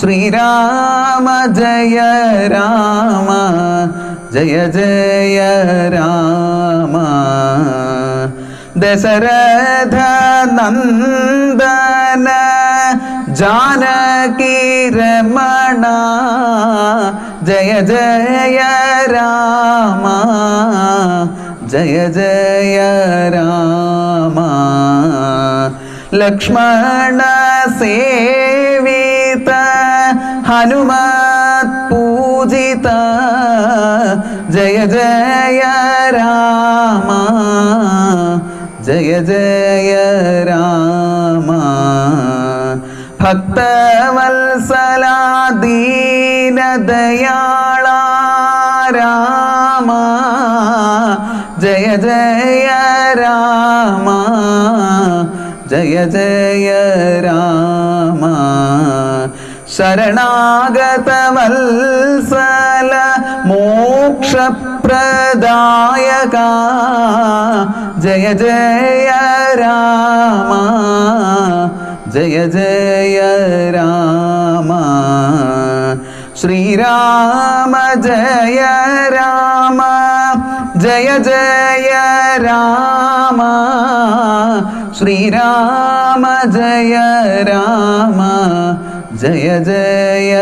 ശ്രീരാമ ജയ രാമ ജയ ജയ രാമ ദശരഥ നന്ദന ജാനകി രമണ ജയ ജയ രാമ ജയ ജയ രാമ ലക്ഷ്മണ സേവിത ഹനുമത് പൂജിത. ജയ ജയ രാമ. ജയ ജയ രാമ. ഭക്തവത്സലാദീനദയാള രാമ ജയ ജയ രാമ. ജയ ജയ രാമ. ശരണാഗത വത്സല മോക്ഷപ്രദായക. ജയ ജയ രാമ. ജയ ജയ രാമ. ശ്രീരാമ ജയ രാമ. ജയ ജയ രാമ. ശ്രീരാമ ജയ രാമ. ജയ ജയ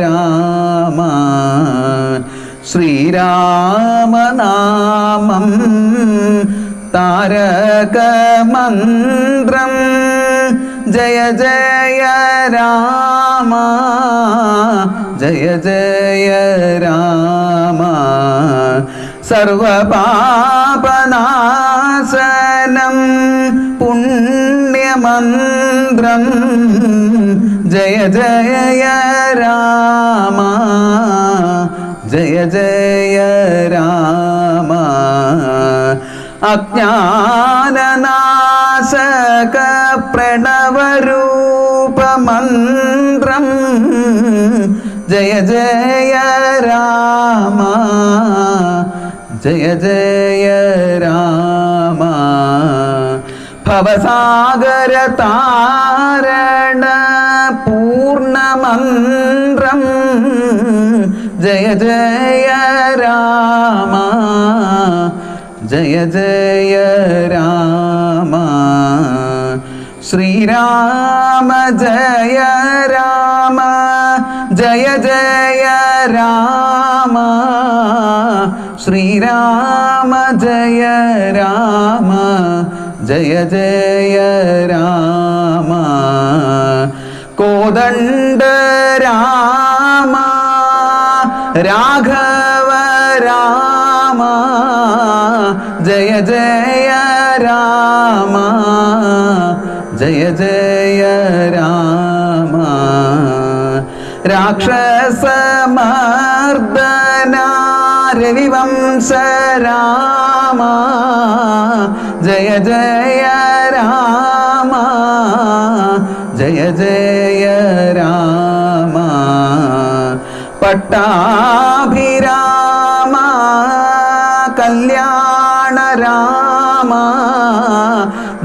രാമ ശ്രീരാമനാമം താരകമന്ത്രം. ജയ ജയ രാമ ജയ ജയ രാമ. സർവപാപനാശനം പുണ്യമന്ത്രം. जय जय राम। जय जय राम। अज्ञाननाशकप्रणवरूपमन्त्रम् जय जय राम। जय जय राम। भवसागरता ജയ ജയ രാമ ജയ ജയ രാമ. ശ്രീരാമ ജയ രാമ ജയ ജയ രാമ. ശ്രീരാമ ജയ രാമ ജയ ജയ രാമ. കോദണ്ഡ രാമ രാഘവ രാമ ജയ ജയ രാമ ജയ ജയ രാമ. രാക്ഷസമർദ്ദന രവിവംശ രാമ ജയ ജയ രാമ ജയ ജയ പട്ടാഭിരാമ കല്യാണ രാമ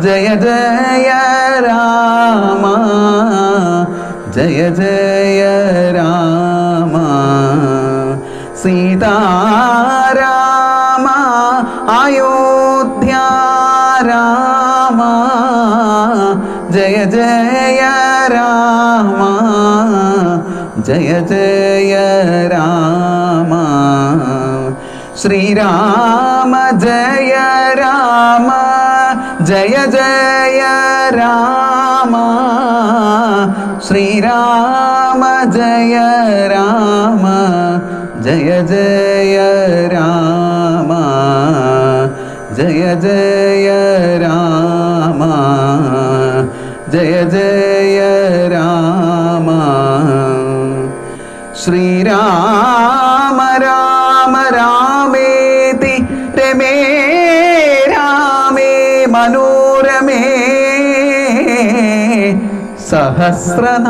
ജയ ജയ രാമ ജയ ജയ രാമ സീതാരാമ അയോധ്യ രാമ ജയ ജയ രാമ ജയ ജയ രാമ ശ്രീരാമ ജയ രാമ ജയ ജയ രാമ ശ്രീരാമ ജയ രാമ ജയ ജയ രാമ ജയ ജയ രാമ ജയ ജയ ശ്രീരാമ രാമ രാമേതി രമേ രാമേ മനോരമേ. സഹസ്രനാമ